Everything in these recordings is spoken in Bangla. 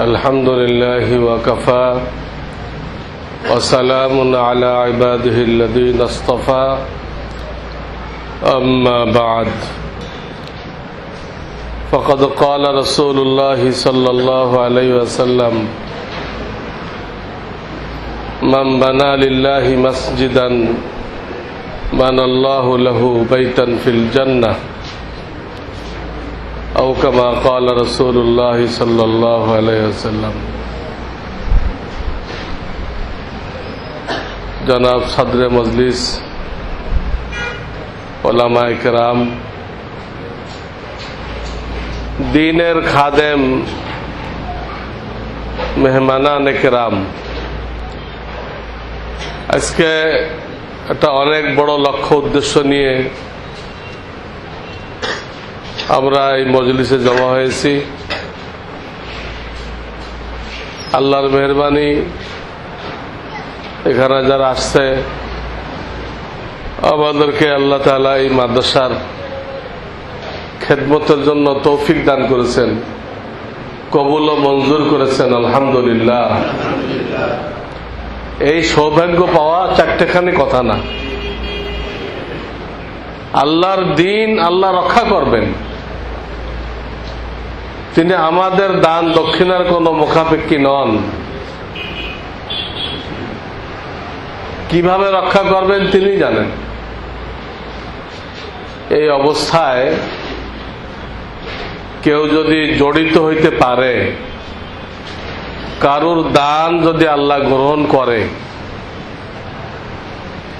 الحمد لله وكفى وسلام على عباده الذين اصطفى. أما بعد فقد قال رسول الله صلى الله عليه وسلم من بنى لله مسجدا بنى الله له بيتا في الجنة. كما قال رسول الله صلى الله عليه وسلم জনাব সদরে মজলিস ওলামা একরাম দিনের খাদেম মেহমানান একরাম আজকে একটা অনেক বড় লক্ষ্য উদ্দেশ্য নিয়ে আমরা এই মজলিসে জমা হয়েছি। আল্লাহর মেহরবানি। এখানে যারা আসছে, আমাদেরকে আল্লাহ তালা এই মাদ্রাসার খেদমতের জন্য তৌফিক দান করেছেন, কবুল ও মঞ্জুর করেছেন, আলহামদুলিল্লাহ। এই সৌভাগ্য পাওয়া চারটেখানি কথা না। আল্লাহর দিন আল্লাহ রক্ষা করবেন। তিনি আমাদের দান দক্ষিণার কোনো মুখাপেক্ষী নন। কীভাবে রক্ষা করবেন তিনি জানেন। এই অবস্থায় কেউ যদি জড়িত হইতে পারে, কারুর দান যদি আল্লাহ গ্রহণ করে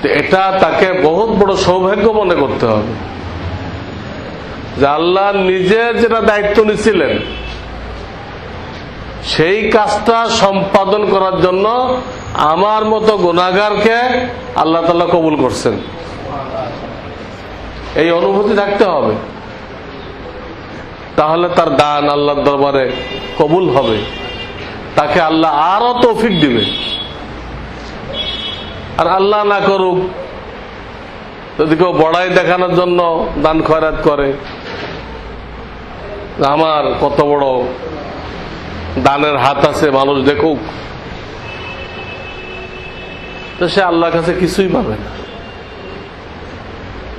এটা তাকে বহুত বড় সৌভাগ্য মনে করতে হবে। আল্লাহ নিজের যেটা দায়িত্ব নিছিলেন, সেই কাজটা সম্পাদন করার জন্য আমার মতো গুণাগারকে আল্লাহ তালা কবুল করছেন। এই অনুভূতি থাকতে হবে। তাহলে তার দান আল্লাহর দরবারে কবুল হবে। তাকে আল্লাহ আরও তৌফিক দিবে। আর আল্লাহ না করুক, যদি কেউ বড়াই দেখানোর জন্য দান খয়রাত করে আমার কত বড় দানের হাত আছে, মানুষ দেখুক। তো সে আল্লাহর কাছে কিছুই পাবে না।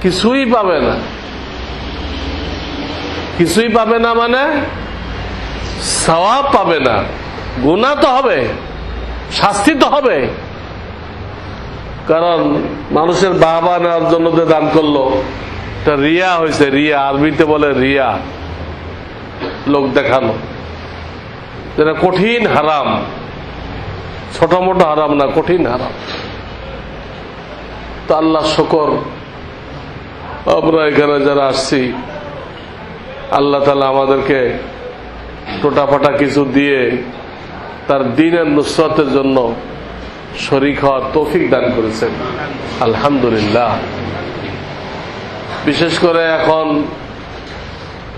কিছুই পাবে না। কিছুই পাবে না মানে সওয়াব পাবে না। গুণা তো হবে, শাস্তি তো হবে। কারণ মানুষের বাবা নেওয়ার জন্য যে দান করল রিয়া হয়েছে, রিয়া। আরবিতে বলে রিয়া। লোক দেখানো। যেটা কঠিন হারাম। ছোট মোটো হারাম না, কঠিন হারাম। তো আল্লাহ শকর। আমরা এখানে যারা আসছি, আল্লাহ তালা আমাদেরকে টোটাফাটা কিছু দিয়ে তার দিনের নুসরতের জন্য শরিক হওয়ার তৌফিক দান করেছেন। আলহামদুলিল্লাহ। বিশেষ করে এখন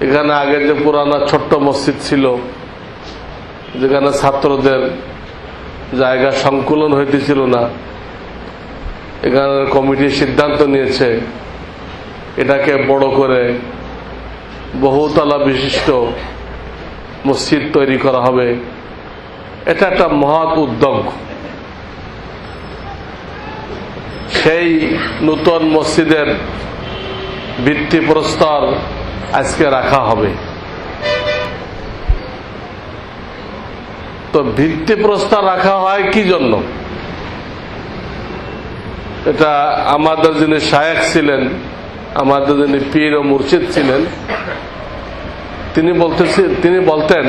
এখানে আগে যে পুরানা ছোট্ট মসজিদ ছিল, যেখানে ছাত্রদের জায়গা সংকুলন হইতেছিল না এখানে কমিটি সিদ্ধান্ত নিয়েছে এটাকে বড় করে বহুতলা বিশিষ্ট মসজিদ তৈরি করা হবে। এটা একটা মহৎ উদ্যোগ। সেই নূতন মসজিদের ভিত্তি প্রস্তর আজকে রাখা হবে। তো ভিত্তি প্রস্তাব রাখা হয় কি জন্য? এটা আমাদের যিনি শায়েক ছিলেন, আমাদের যিনি পীর ও মুর্শিদ ছিলেন, তিনি বলতেছি তিনি বলতেন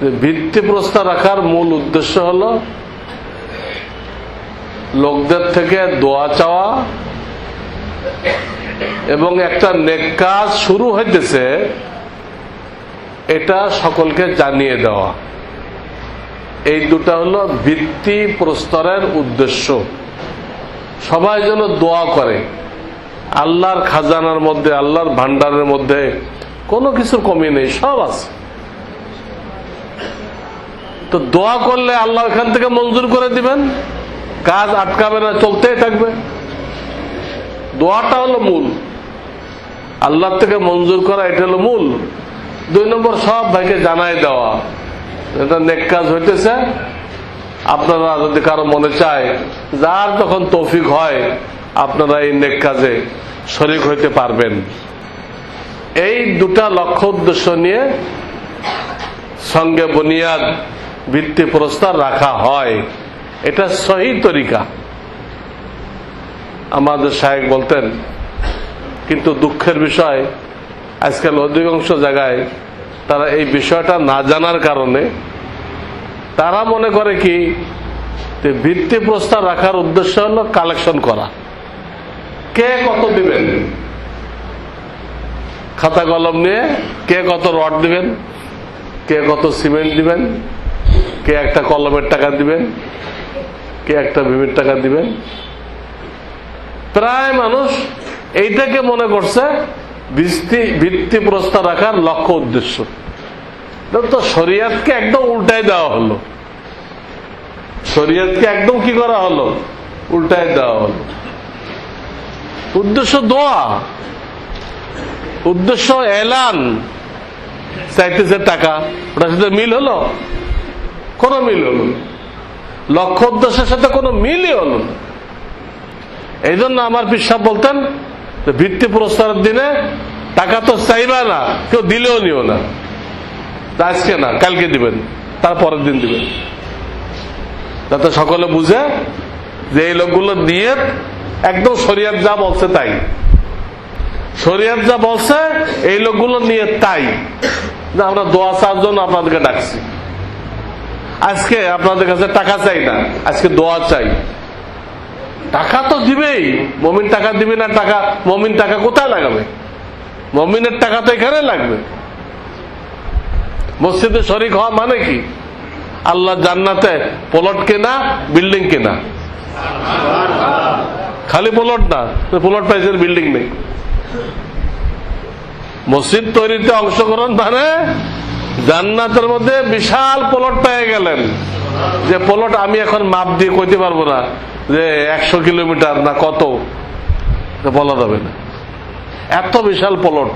যে ভিত্তি প্রস্তাব রাখার মূল উদ্দেশ্য হল লোকদের থেকে দোয়া চাওয়া এবং একটা নেক কাজ শুরু হইতেছে, এটা সকলকে জানিয়ে দেওয়া। এই দুটা হলো ভিত্তি প্রস্তরের উদ্দেশ্য। সবাই যেন দোয়া করে, আল্লাহর খাজানার মধ্যে, আল্লাহর ভান্ডারের মধ্যে, কোনো কিছুর কমি নেই, সব আছে। তো দোয়া করলে আল্লাহ এখান থেকে মঞ্জুর করে দিবেন, কাজ আটকাবে না, চলতেই থাকবে। দোয়াটা হলো মূল। আল্লাহ থেকে মঞ্জুর করা, এটা হলো মূল। দুই নম্বর, সব ভাইকে জানাই দেওয়া। এটা নেক কাজ হইতেছে। আপনারা যদি কারও মনে চায়, যার যখন তৌফিক হয়, আপনারা এই নেক কাজে শরিক হইতে পারবেন। এই দুটা লক্ষ্য উদ্দেশ্য নিয়ে সঙ্গে বুনিয়াদ ভিত্তি প্রস্তাব রাখা হয়। এটা সহি তরিকা। আমাদের সাহেব বলতেন, কিন্তু দুঃখের বিষয়, আজকাল অধিকাংশ জায়গায় তারা এই বিষয়টা না জানার কারণে তারা মনে করে কি, যে ভিত্তি প্রস্তাব রাখার উদ্দেশ্য হলো কালেকশন করা। কে কত দিবেন? খাতা কলম নিয়ে কে কত রড দিবেন? কে কত সিমেন্ট দিবেন? কে একটা কলমের টাকা দিবেন? কে একটা ভিমের টাকা দিবেন? প্রায় মানুষ এইটাকে মনে করছে ভিত্তি ভিত্তি প্রস্তাব রাখার লক্ষ্য উদ্দেশ্য। তো শরিয়াতকে একদম উল্টাই দেওয়া হলো। শরিয়াতকে একদম কি করা হলো? উল্টাই দেওয়া হলো। উদ্দেশ্য দোয়া। উদ্দেশ্য এলান। চাইতেছে টাকা। ওটার সাথে মিল হলো? কোন মিল হলো। লক্ষ্য উদ্দেশ্যের সাথে কোনো মিলই হলো না। এই জন্য আমার পিসাব বলতেন ভিত্তি পুরস্কারের দিনে টাকা তো চাইবা না, কেউ দিলেও নিও না। আজকে না, কালকে দিবেন, তারপরের দিন দিবেন। যাতে সকলে বুঝে যে এই লোকগুলো নিয়ে একদম শরিয়াত যা বলছে তাই। শরিয়াত যা বলছে, এই লোকগুলো নিয়ে তাই। যে আমরা দোয়া চাওয়ার জন্য আপনাদেরকে ডাকছি। আজকে আপনাদের কাছে টাকা চাই না, আজকে দোয়া চাই। টাকা তো দিবেই। মমিন টাকা দিবে না টাকা, মমিন টাকা কোথায় লাগাবে? মমিনের টাকা তো এখানে লাগবে। মসজিদে শরিক হওয়া মানে কি? আল্লাহ জান্নাতে প্লট কেনা, বিল্ডিং কেনা। খালি প্লট না, প্লট পাইছে বিল্ডিং নেই। মসজিদ তৈরিতে অংশগ্রহণ মানে জান্নাতের মধ্যে বিশাল প্লট পেয়ে গেলেন। যে প্লট আমি এখন মাপ দিয়ে কইতে পারব না যে একশো কিলোমিটার না কত। বলা যাবে না। এত বিশাল প্লট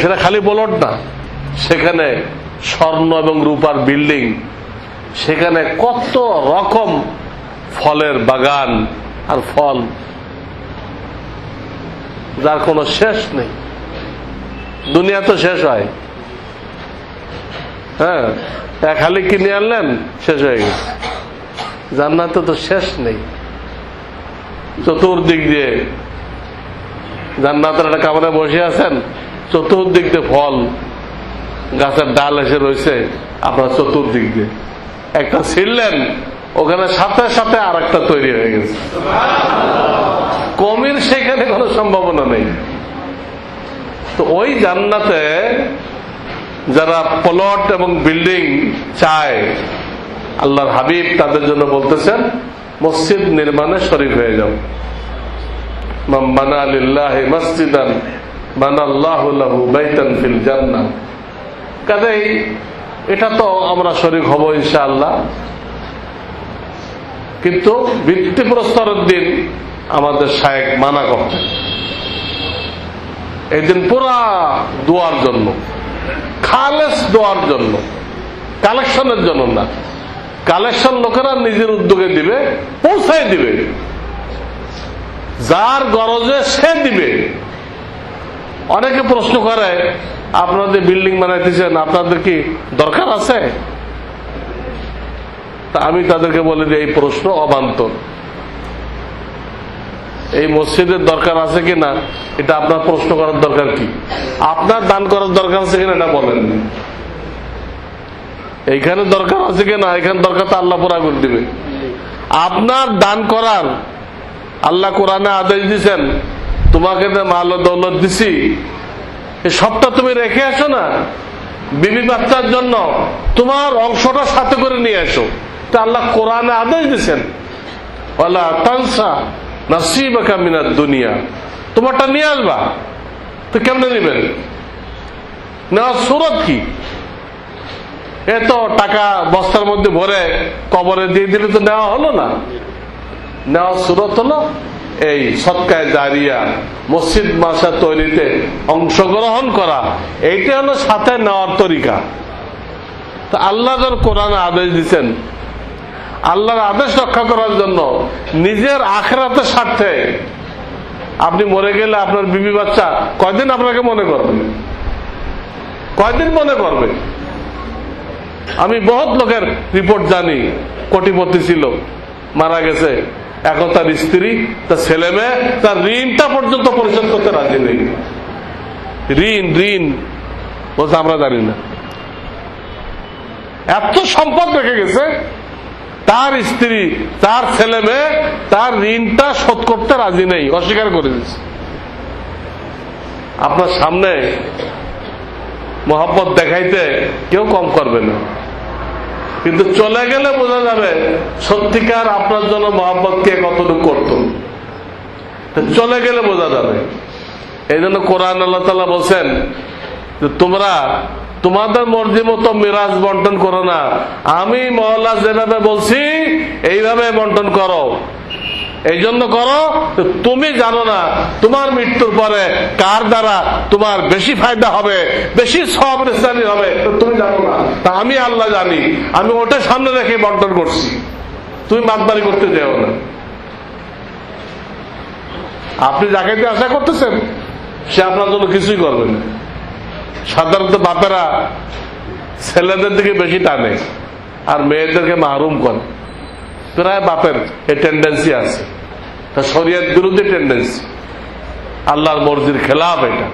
সেটা খালি প্লট না, সেখানে স্বর্ণ এবং রূপার বিল্ডিং সেখানে কত রকম ফলের বাগান আর ফল। যার কোনো শেষ নেই। দুনিয়া তো শেষ হয়। হ্যাঁ এক কিনে আনলেন, শেষ হয়ে গেছে জান্নাতে তো শেষ নেই। চতুর্দিক দিয়ে জান্নাতের একটা কামরায় বসে আছেন, চতুর্দিক দিয়ে ফল, গাছের ডাল এসে রয়েছে আপনার চতুর্দিক দিয়ে। একটা ছিঁড়লেন, ওখানে সাথে সাথে আর একটা তৈরি হয়ে গেছে। কমির সেখানে কোনো সম্ভাবনা নেই। তো ওই জান্নাতে যারা প্লট এবং বিল্ডিং চায়, আল্লাহর হাবিব তাদের জন্য বলতেছেন, মসজিদ নির্মাণে শরীর হয়ে যাও। এটা তো আমরা হব কিন্তু ভিত্তি প্রস্তরের দিন আমাদের শায়েক মানা করতেন। এই দিন পুরা দোয়ার জন্য খালেস দোয়ার জন্য, কালেকশনের জন্য না। কালেকশন লোকেরা নিজের উদ্যোগে দিবে পৌঁছাই দিবে। যার গরজে সে দিবে। অনেকে প্রশ্ন করে আপনাদের বিল্ডিং বানাইতেছেন, আপনাদের কি দরকার আছে? তা আমি তাদেরকে বলে দিই এই প্রশ্ন অবান্তর। এই মসজিদের দরকার আছে কিনা, এটা আপনার প্রশ্ন করার দরকার কি? আপনার দান করার দরকার আছে কিনা এটা বলেন। এইখানে দরকার আছে কিনা? এখানে দরকার তো আল্লাহ পুরা করে দিবে। আপনার দান করার, আল্লাহ কোরআনে আদেশ দিচ্ছেন তোমাকে মাল দৌলত দিছি সবটা তুমি রেখে আসো না। বিবি বাচ্চার জন্য তোমার অংশটা সাথে করে নিয়ে আসো। তা আল্লাহ কোরআনে আদেশ দিচ্ছেন দুনিয়া। তোমারটা নিয়ে আসবা। তো কেমনে নেবেন? নেওয়ার সুরত কি? এত টাকা বস্তার মধ্যে ভরে কবরে দিয়ে দিলে তো নেওয়া হলো না। নেওয়ার সুরত হলো এই সৎকায় দাঁড়িয়া মসজিদ মাসা তৈরিতে অংশগ্রহণ করা। এইটা হলো সাথে নেওয়ার তরিকা। তো আল্লাহ কোরআনে আদেশ দিচ্ছেন আল্লাহর আদেশ রক্ষা করার জন্য নিজের আখেরাতের স্বার্থে। আপনি মরে গেলে আপনার বিবি বাচ্চা কয়দিন আপনাকে মনে করবে? কয়দিন মনে করবে? আমি বহুত লোকের রিপোর্ট জানি, কোটিপতি ছিল, মারা গেছে। এখন তার স্ত্রী, তার ছেলে মেয়ে, তার ঋণটা পর্যন্ত পরিশোধ করতে রাজি নেই। ঋণ ঋণ, বলছে আমরা জানি না। এত সম্পদ রেখে গেছে তার স্ত্রী, তার ছেলে মেয়ে, তার ঋণটা শোধ করতে রাজি নেই, অস্বীকার করে দিচ্ছে আপনার সামনে মোহাম্মত দেখাইতে কেউ কম করবে না। কিন্তু চলে গেলে বোঝা যাবে, সত্যিকার আপনার জন্য মোহাম্মত কে কতটুকু করত। চলে গেলে বোঝা যাবে। এই জন্য কোরআন আল্লাহ তালা বলছেন যে তোমরা তোমাদের মর্জি মতো মিরাজ বন্টন করো না। আমি মহল্লা যেভাবে বলছি, এইভাবে বন্টন করো। এই জন্য করো তুমি জানো না তোমার মৃত্যুর পরে কার দ্বারা তোমার বেশি ফায়দা হবে, বেশি সব রেস্তানি হবে তুমি জানো না। তা আমি আল্লাহ জানি, আমি ওটা সামনে রেখে বন্টন করছি। তুমি মাতবাড়ি করতে যেও না। আপনি যাকে আশা করতেছেন, সে আপনার জন্য কিছুই করবে না। সাধারণত বাপেরা ছেলেদের দিকে বেশি টানে আর মেয়েদেরকে মাহরুম করে। প্রায় বাপের এই টেন্ডেন্সি আছে। তা শরীয়ত বিরুদ্ধে টেন্ডেন্সি আল্লাহর মর্জির খেলাফ এটা।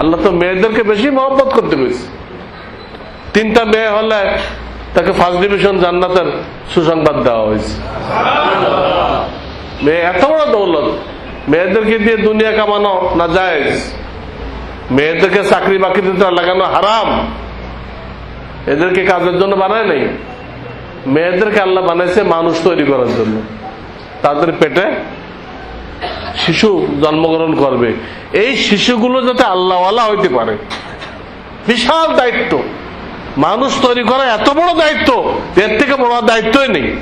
আল্লাহ তো মেয়েদেরকে বেশি মহব্বত করতে পেরেছে তিনটা মেয়ে হলে তাকে ফার্স্ট ডিভিশন জান্নাতের সুসংবাদ দেওয়া হয়েছে। মেয়ে এত বড় দৌলত। মেয়েদেরকে দিয়ে দুনিয়া কামানো না যায় মেয়েদেরকে চাকরি বাকরিতে লাগানো হারাম। এদেরকে কাজের জন্য বানায় নাই। মেয়েদেরকে আল্লাহ বানাইছে মানুষ তৈরি করার জন্য। তাদের পেটে শিশু জন্মগ্রহণ করবে। এই শিশুগুলো যাতে আল্লাহওয়ালা হইতে পারে। বিশাল দায়িত্ব। মানুষ তৈরি করা এত বড় দায়িত্ব এর থেকে বড় দায়িত্বই নেই।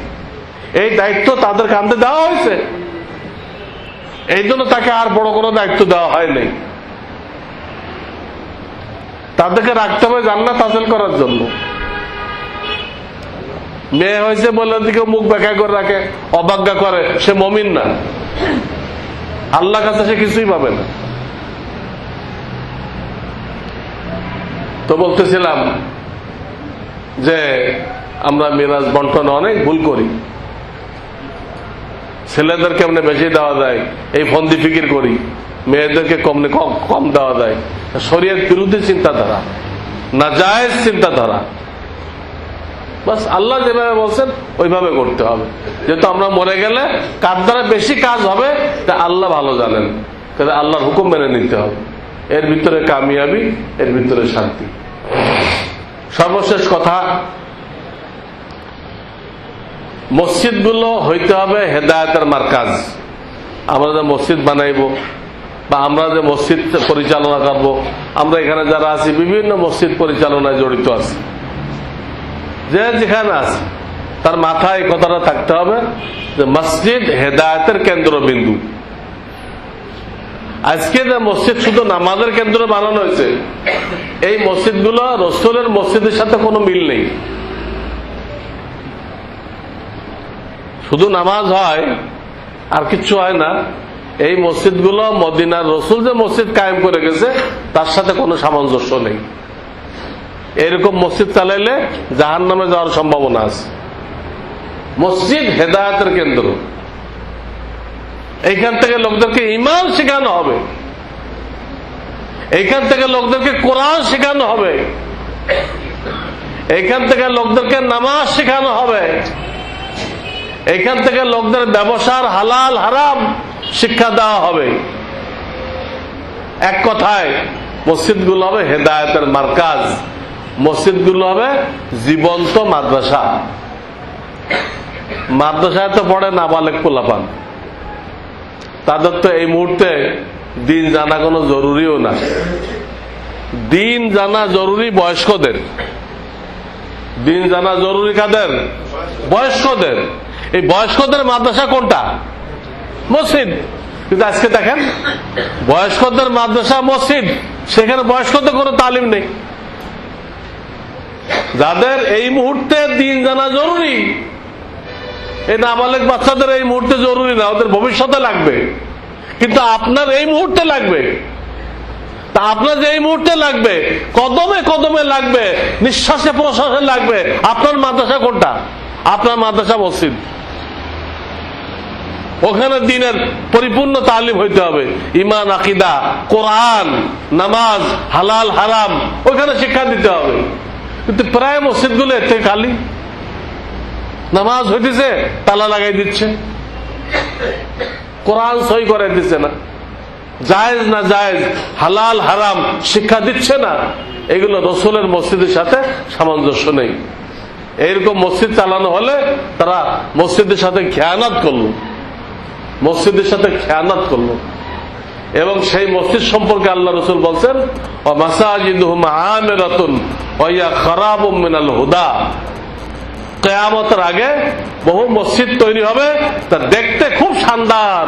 এই দায়িত্ব তাদের কান্দে দেওয়া হয়েছে। এই জন্য তাকে আর বড় কোনো দায়িত্ব দেওয়া হয় নাই। তাদেরকে রাখতে হবে জান্নাত হাসিল করার জন্য। মেয়ে হয়েছে বলে দিকে মুখ বেঁকা করে রাখে, অবাজ্ঞা করে, সে মমিন না। আল্লাহ কাছে সে কিছুই পাবে না। তো বলতেছিলাম যে আমরা মিরাজ বন্টনে অনেক ভুল করি। ছেলেদেরকে এমনি বেশি দেওয়া যায়, এই ফন্দি ফিকির করি। মেয়েদেরকে কম কম দেওয়া যায়। শরীয়ত বিরুদ্ধে চিন্তাধারা না যায় চিন্তাধারা। বাস আল্লাহ যেভাবে বলছেন, ওইভাবে করতে হবে। যেহেতু আমরা মরে গেলে কার দ্বারা বেশি কাজ হবে, তা আল্লাহ ভালো জানেন। তাহলে আল্লাহর হুকুম মেনে নিতে হবে। এর ভিতরে কামিয়াবি, এর ভিতরে শান্তি। সর্বশেষ কথা, মসজিদগুলো হইতে হবে হেদায়তের মার্কাজ। আমরা মসজিদ বানাইব বা আমরা যে মসজিদ পরিচালনা করব, আমরা এখানে যারা আছি, বিভিন্ন মসজিদ পরিচালনায় জড়িত আছি। যে যেখানে আছে, তার মাথায় কথাটা থাকতে হবে যে মসজিদ হেদায়তের কেন্দ্রবিন্দু। আজকে যে মসজিদ শুধু নামাজের কেন্দ্র বানানো হয়েছে, এই মসজিদগুলো রসুলের মসজিদের সাথে কোনো মিল নেই। শুধু নামাজ হয়, আর কিচ্ছু হয় না। এই মসজিদগুলো মদিনার রসুল যে মসজিদ কায়েম করে গেছে, তার সাথে কোনো সামঞ্জস্য নেই। এরকম মসজিদ চালাইলে জাহান নামে যাওয়ার সম্ভাবনা আছে। মসজিদ হেদায়তের কেন্দ্র। এইখান থেকে লোকদেরকে ইমান শেখানো হবে। এইখান থেকে লোকদেরকে কোরআন শেখানো হবে। এইখান থেকে লোকদেরকে নামাজ শেখানো হবে। এইখান থেকে লোকদের ব্যবসার হালাল, হারাম শিক্ষা দেওয়া হবে। এক কথায়, মসজিদগুলো হবে হেদায়তের মার্কাজ। মসজিদগুলো হবে জীবন্ত মাদ্রাসা। মাদ্রাসায় তো পড়ে নাবালেক পোলাপান। তাদের তো এই মুহূর্তে দিন জানা কোনো জরুরিও না। দিন জানা জরুরি বয়স্কদের। দিন জানা জরুরি কাদের? বয়স্কদের। এই বয়স্কদের মাদ্রাসা কোনটা? মসজিদ কিন্তু আজকে দেখেন, বয়স্কদের মাদ্রাসা মসজিদ সেখানে বয়স্কদের কোনো তালিম নেই। যাদের এই মুহূর্তে দিন জানা জরুরি এই নাবালেক বাচ্চাদের এই মুহূর্তে জরুরি না, ওদের ভবিষ্যতে লাগবে। কিন্তু আপনার এই মুহূর্তে লাগবে। তা আপনার যে এই মুহূর্তে লাগবে, কদমে কদমে লাগবে, নিঃশ্বাসে প্রশ্বাসে লাগবে। আপনার মাদ্রাসা কোনটা? আপনার মাদ্রাসা মসজিদ ওখানে দিনের পরিপূর্ণ তালিম হইতে হবে। ইমান আকিদা, কোরআন, নামাজ, হালাল, হারাম, ওখানে শিক্ষা দিতে হবে। কিন্তু প্রায় মসজিদগুলো এতে খালি। নামাজ হইতেছে, তালা লাগাই দিচ্ছে। কোরআন সই করে দিচ্ছে না। জায়েজ না জায়েজ, হালাল, হারাম, শিক্ষা দিচ্ছে না। এগুলো রসুলের মসজিদের সাথে সামঞ্জস্য নেই। এইরকম মসজিদ চালানো হলে তারা মসজিদের সাথে খেয়ানাত করল। মসজিদের সাথে খেয়ানাত করল। এবং সেই মসজিদ সম্পর্কে আল্লাহ রসুল বলছেন কেয়ামতের আগে বহু মসজিদ তৈরি হবে। তা দেখতে খুব শানদার,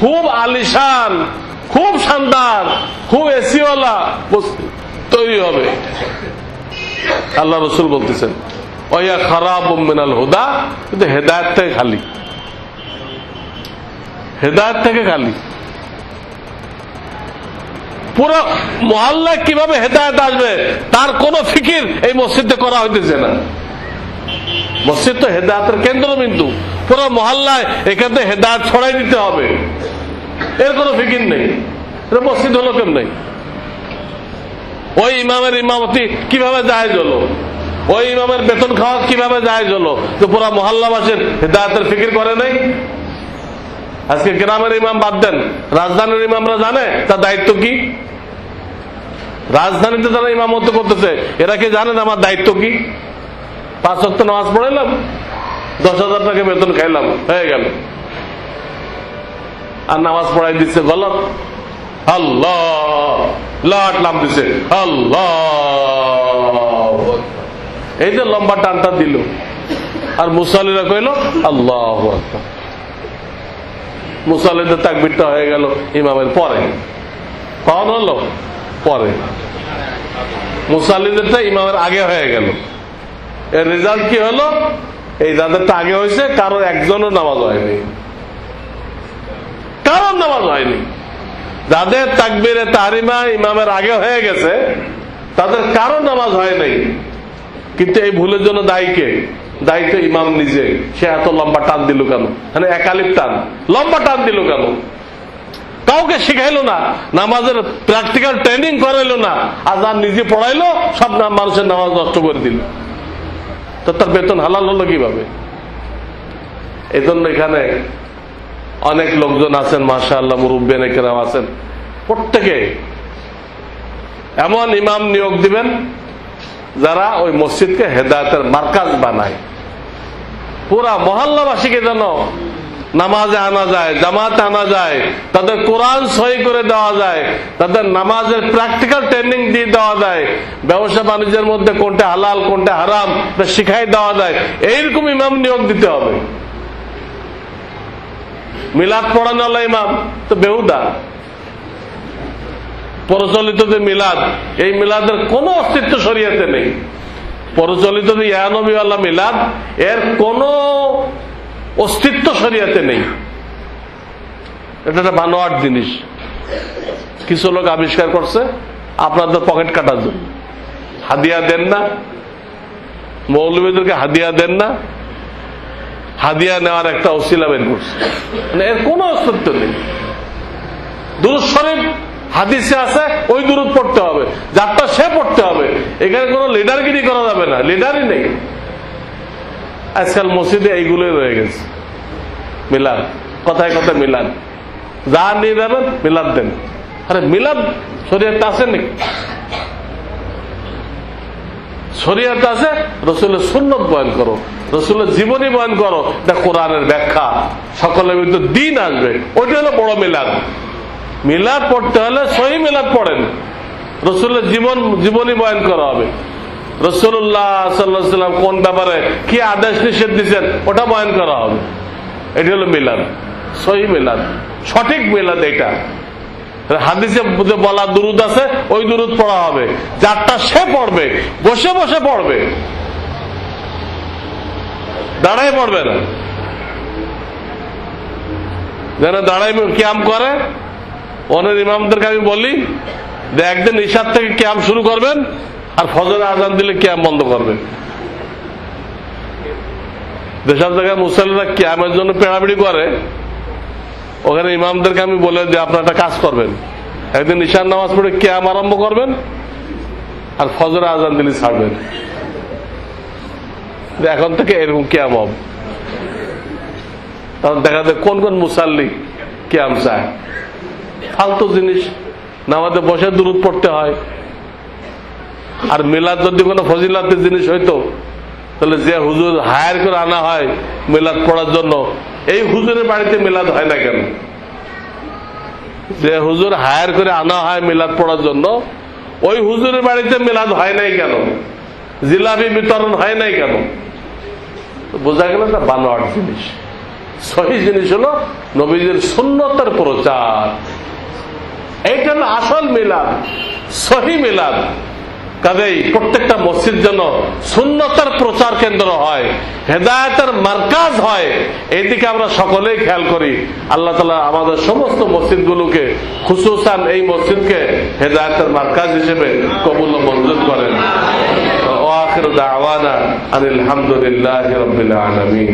খুব আলিশান, খুব শানদার, খুব এসিওয়ালা মসজিদ তৈরি হবে। আল্লাহ রসুল বলতেছেন, ওয়া খারাপ হুদা। কিন্তু হেদায়ত থেকে খালি। হেদায়ত থেকে খালি পুরো মহল্লায় কীভাবে হেদায়ত আসবে, তার কোন ফিকির এই মসজিদে করা হইতেছে না। মসজিদ তো হেদায়তের কেন্দ্র বিন্দু পুরো মহল্লায় এখান থেকে হেদায়ত ছড়াই দিতে হবে। এর কোনো ফিকির নেই। মসজিদ হলো কেমন? নেই ওই ইমামের ইমামতি কীভাবে জায়েজ হলো? ওই ইমামের বেতন খাওয়া কীভাবে জায়েজ হলো? তো পুরা মহল্লাবাসীর হেদায়তের ফিকির করে নাই? আজকে গ্রামের ইমাম বাদ দেন। রাজধানীর ইমামরা জানে, তার দায়িত্ব কি? রাজধানীতে যারা ইমামত্ব করতেছে, এরা কি জানেন আমার দায়িত্ব কি? পাঁচ অক্ট নামাজ পড়াইলাম, দশ হাজার টাকা বেতন খাইলাম, হয়ে গেল। আর নামাজ পড়াই দিচ্ছে গলত। আল্লাহ লাম দিছে। এই যে লম্বা টানটা দিল। আর মুসালিরা কইল, আল্লাহ মুসালিদের তাকবিরটা হয়ে গেল ইমামের পরে। কখন হলো? পরে। মুসালিদেরটা ইমামের আগে হয়ে গেল। এর রেজাল্ট কি হলো? এই যাদেরটা আগে হয়েছে, কারও একজনও নামাজ হয়নি। কারোর নামাজ হয়নি। যাদের তাকবিরে তারিমা ইমামের আগে হয়ে গেছে, তাদের কারও নামাজ হয় নাই। কিন্তু এই ভুলের জন্য দায়ী কে? দায়ী তো ইমাম নিজে। সে এত লম্বা টান দিল কেন? মানে একালিপ টান। লম্বা টান দিল কেন? কাউকে শিখাইলো না। নামাজের প্র্যাকটিক্যাল ট্রেনিং করাইলো না। আর যার নিজে পড়াইলো, সব মানুষের নামাজ নষ্ট করে দিল। তো তার বেতন হালাল হলো কীভাবে? এই জন্য এখানে অনেক লোকজন আছেন মাসা আল্লাহ মুরব্বেন এখানে আছেন। প্রত্যেকে এমন ইমাম নিয়োগ দিবেন যারা ওই মসজিদকে হেদায়তের মার্কাজ বানায়। পুরা মহল্লাবাসীকে যেন নামাজে আনা যায়, জামাতে আনা যায়, তাদের কোরআন সহি করে দেওয়া যায়, তাদের নামাজের প্র্যাকটিক্যাল ট্রেনিং দিয়ে দেওয়া যায়, ব্যবসা বাণিজ্যের মধ্যে কোনটা হালাল, কোনটা হারাম শিখাই দেওয়া যায়, এইরকম ইমাম নিয়োগ দিতে হবে। মিলাদ পড়ানো ইমাম, তো বেহুদা। প্রচলিত যে মিলাদ, এই মিলাদের কোনো অস্তিত্ব শরীয়তে নেই। প্রচলিত যে ইয়ানবীওয়ালা মিলাদ, এর কোনো অস্তিত্ব শরীয়তে নেই। এটা একটা বানোয়ার জিনিস। কিছু লোক আবিষ্কার করছে, আপনাদের পকেট কাটার জন্য। হাদিয়া দেন না। মৌলবীদেরকে হাদিয়া দেন না। হাদিয়া নেওয়ার একটা অশিলা বের করছে। মানে এর কোনো অস্তিত্ব নেই। দুরুদ শরীফ হাদিসে আছে, ওই দূরত পড়তে হবে। যারটা সে পড়তে হবে। এখানে কোনো লিডারগিরি করা যাবে না লিডারই নেই। আজকাল মসজিদে এইগুলোই রয়ে গেছে। মিলাদ, কথায় কথায় মিলাদ। যা নিয়ে যাবেন, মিলাদ দেন। আরে মিলাদ শরীয়তে আছে নাকি? শরীয়তে আছে, রসুলের সুন্নত বয়ন করো, রসুলের জীবনী বয়ন করো। কোরআনের ব্যাখ্যা। সকলের ভিতরে দিন আসবে। ওইটা হলো বড় মিলাদ। মিলাদ পড়তে হলে সহি মিলাদ পড়েন। রসুলের জীবন জীবনী বয়ন করা হবে। রসুল্লাহ সাল্লাম কোন ব্যাপারে কি আদেশ নিষেধ দিচ্ছেন ওটা বয়ন করা হবে। এটি হলো মিলাদ। সহি মিলাদ। সঠিক মিলাদ এটা। হাদিসে বলা দুরুদ আছে, ওই দুরুদ পড়া হবে। যারটা সে পড়বে, বসে বসে পড়বে। দাঁড়ায় পড়বে না। যেন দাঁড়াই ক্যাম্প করে। অনেক ইমামদেরকে আমি বলি, যে একদিন ইশার থেকে ক্যাম্প শুরু করবেন আর ফজরে আজান দিলে ক্যাম্প বন্ধ করবেন যেসব জায়গায় মুসলিমরা ক্যামের জন্য পেড়াপিড়ি করে। ওখানে ইমামদেরকে আমি বলে যে আপনারা একটা কাজ করবেন। একদিন ঈশান নামাজ পড়ে ক্যাম আরম্ভ করবেন আর ফজরে আজান দিলে ছাড়বেন। এখন থেকে এরকম ক্যাম হব। তখন দেখা যায় কোন কোন মুসাল্লি ক্যাম চায়। ফালতু জিনিস। নামাজে বসে দূরত পড়তে হয়। আর মিলাদ যদি কোনো ফজিলাতের জিনিস হইতো, তাহলে যে হুজুর হায়ার করে আনা হয় মিলাদ পড়ার জন্য, এই হুজুরের বাড়িতে মিলাদ হয় না কেন? যে হুজুর হায়ার করে আনা হয় মিলাদ পড়ার জন্য, ওই হুজুরের বাড়িতে মিলাদ হয় নাই কেন? জিলাপি বিতরণ হয় নাই কেন? বোঝা গেল না বানোয়ার জিনিস। সহি জিনিস হলো নবীদের সুন্নতের প্রচার। এইটা হলো আসল মিলাদ, সহি মিলাদ। কাজেই প্রত্যেকটা মসজিদ যেন সুন্নতার প্রচার কেন্দ্র হয়, হেদায়তের মার্কাজ হয়, এইদিকে আমরা সকলেই খেয়াল করি। আল্লাহ তালা আমাদের সমস্ত মসজিদগুলোকে, খুসুসান এই মসজিদকে হেদায়তের মার্কাজ হিসেবে কবুল মঞ্জুর করেন। আনিল হামদুলিল্লাহি রাব্বিল আলামিন।